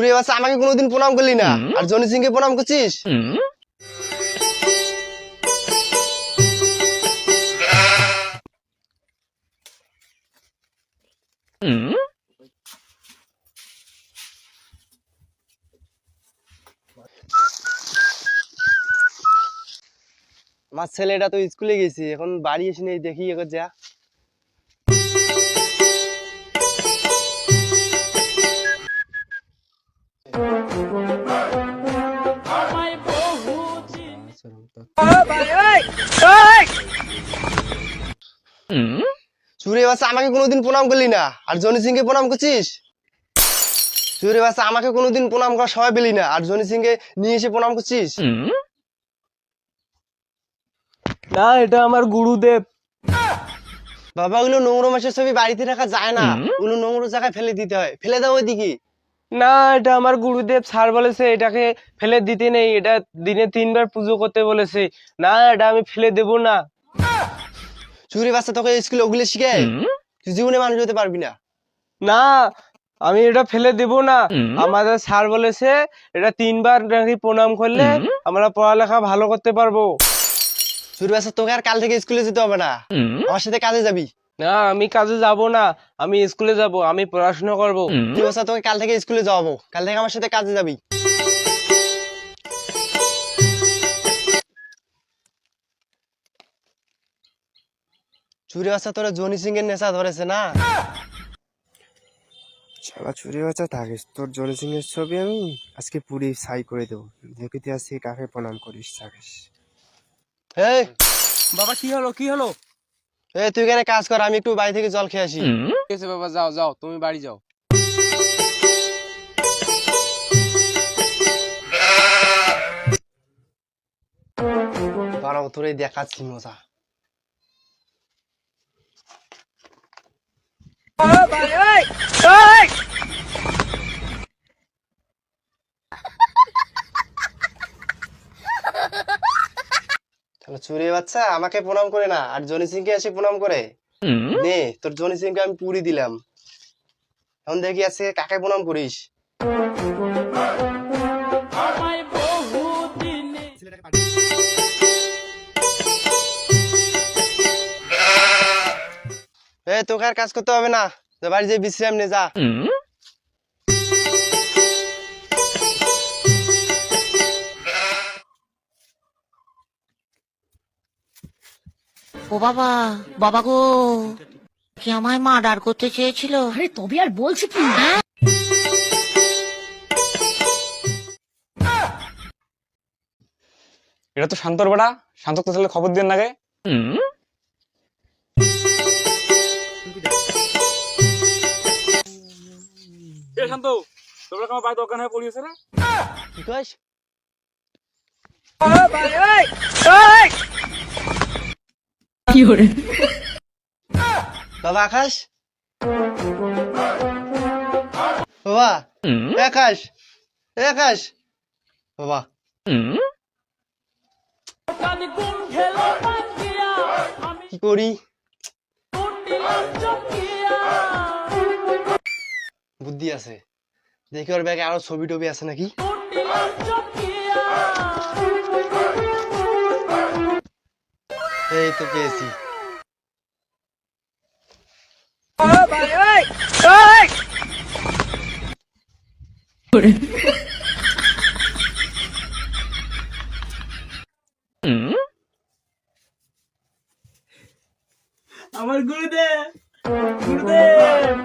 চুরি বাচ্চা আমাকে কোনোদিন প্রণাম করলি না। আর জনি সিং কে প্রণাম করছিস? আমার ছেলেটা তো স্কুলে গেছে এখন বাড়ি এসে নেই দেখি এবার যা। চুরি আমাকে কোনোদিন প্রণাম করলি না। আর জনি সিং কে প্রণাম করছিস? চুরি আমাকে কোনোদিন প্রণাম করা সবাই পেলি না। আর জনি সিং কে নিয়ে এসে প্রণাম করছিস? না এটা আমার গুরুদেব। বাবা ওগুলো নোংরো মাছের ছবি বাড়িতে রাখা যায় না। ওগুলো নোংরো জায়গায় ফেলে দিতে হয়। ফেলে দাও ওইদিকে। না এটা আমার গুরুদেব স্যার বলেছে এটাকে ফেলে দিতে নেই এটা দিনে তিনবার পুজো করতে বলেছে। না এটা আমি ফেলে দেব না। চুরি বাচ্চা তোকে স্কুলে ওগুলো শিখায়? তুই জীবনে মানুষ হতে পারবি না। না আমি এটা ফেলে দেব না। আমাদের স্যার বলেছে এটা তিনবার নাকি প্রণাম করলে আমরা পড়ালেখা ভালো করতে পারব। চুরি বাচ্চা তোকে আর কাল থেকে স্কুলে যেতে হবে না। আমার সাথে কাজে যাবি। না আমি কাজে যাব না আমি স্কুলে যাব আমি পড়াশোনা করব। বাচ্চা তোকে কাল থেকে স্কুলে যাওয়াবো কাল থেকে আমার সাথে কাজে যাবি। চুরি বাচ্চা তোরা জনি সিং এর নেশা ধরেছে না? শালা চুরি বাচ্চা থাকিস তোর জনি সিং এর ছবি আমি আজকে পুরি সাই করে দেবো। দেখিতে আসছি কাকে প্রণাম করিস থাকিস। এই বাবা কি হলো কি হলো? এই তুই এখানে কাজ কর আমি একটু বাড়ি থেকে জল খেয়ে আসি। ঠিক আছে বাবা যাও যাও তুমি বাড়ি যাও। তোরে দেখাচ্ছি মজা। চুরি বাচ্চা আমাকে প্রণাম করে না। আর জনি সিং কে এসে প্রণাম করে। নে তোর জনি সিং কে আমি পুরি দিলাম। এখন দেখি আজকে কাকে প্রণাম করিস। এ তোকে আর কাজ করতে হবে না। যা বাড়ি যে বিশ্রাম নে যা। ও বাবা বাবা গো। কি আমায় মার্ডার করতে চেয়েছিল? আরে তবে আর বলছি কি? এটা তো শান্তর বেড়া শান্ত তো তাহলে খবর দিয়ে নাগে শান্ত তোমরা আমার বাড়ি দোকান হয়ে পড়িয়েছে রে। কি কইস? কি করে বাবা আকাশ বাবা আকাশ আকাশ বাবা। কি করি বুদ্ধি আছে। দেখি ওর ব্যাগে আরও ছবি টবি আছে নাকি? এই তো পেয়েছি। আমার গুরুদেব গুরুদেব।